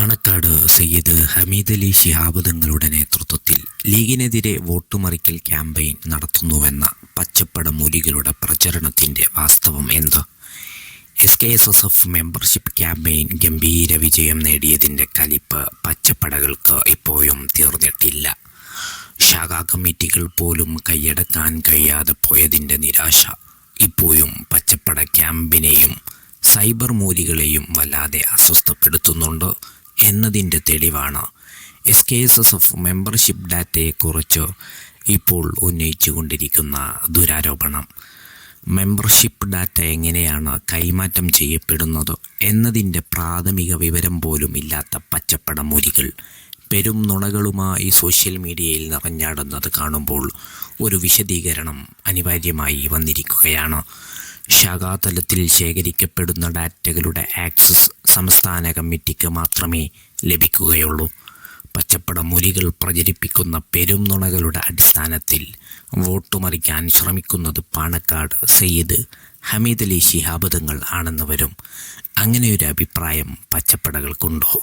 പാണക്കാട് സയ്യിദ് ഹമീദ് അലി ശിഹാബ് തങ്ങളുടെ നേതൃത്വത്തിൽ ലീഗിനെതിരെ വോട്ടുമറിക്കൽ ക്യാമ്പയിൻ നടത്തുന്നുവെന്ന പച്ചപ്പട മൂലികളുടെ പ്രചരണത്തിന്റെ വാസ്തവം എന്ത്? S K S S F membership campaign ഗംഭീര വിജയം നേടിയതിന്റെ കലിപ്പ് പച്ചപ്പടകൾക്ക് ഇപ്പോഴും തീർന്നിട്ടില്ല. ശാഖാ കമ്മിറ്റികൾ പോലും കൈയടക്കാൻ കഴിയാതെ പോയതിന്റെ നിരാശ. ഇപ്പോഴും പച്ചപ്പട ക്യാമ്പിനെയും സൈബർ മൂലികളെയും വല്ലാതെ അസ്വസ്ഥപ്പെടുത്തുന്നുണ്ട്. എന്നതിന്റെ തെളിവാണ്. എസ് കെ എസ് മെമ്പർഷിപ്പ് ഡാറ്റയെക്കുറിച്ച് ഇപ്പോൾ ഉന്നയിച്ചുകൊണ്ടിരിക്കുന്ന ദുരാരോപണം. മെമ്പർഷിപ്പ് ഡാറ്റ എങ്ങനെയാണ് കൈമാറ്റം ചെയ്യപ്പെടുന്നത് എന്നതിന്റെ പ്രാഥമിക വിവരം പോലും ഇല്ലാത്ത പച്ചപ്പട മുരികൾ പെരും നുണകളുമായി സോഷ്യൽ മീഡിയയിൽ നിറഞ്ഞാടുന്നത് കാണുമ്പോൾ ഒരു വിശദീകരണം അനിവാര്യമായി വന്നിരിക്കുകയാണ്. ശാഖാതലത്തിൽ ശേഖരിക്കപ്പെടുന്ന ഡാറ്റകളുടെ ആക്സസ് സംസ്ഥാന കമ്മിറ്റിക്ക് മാത്രമേ ലഭിക്കുകയുള്ളൂ. പച്ചപ്പട മുലികൾ പ്രചരിപ്പിക്കുന്ന പെരും നുണകളുടെ അടിസ്ഥാനത്തിൽ വോട്ടുമറിക്കാൻ ശ്രമിക്കുന്നത് പാണക്കാട് സയ്യിദ് ഹമീദ് അലി ശിഹാബ് തങ്ങൾ ആണെന്ന് വരും. അങ്ങനെയൊരു അഭിപ്രായം പച്ചപ്പടകൾക്കുണ്ടോ?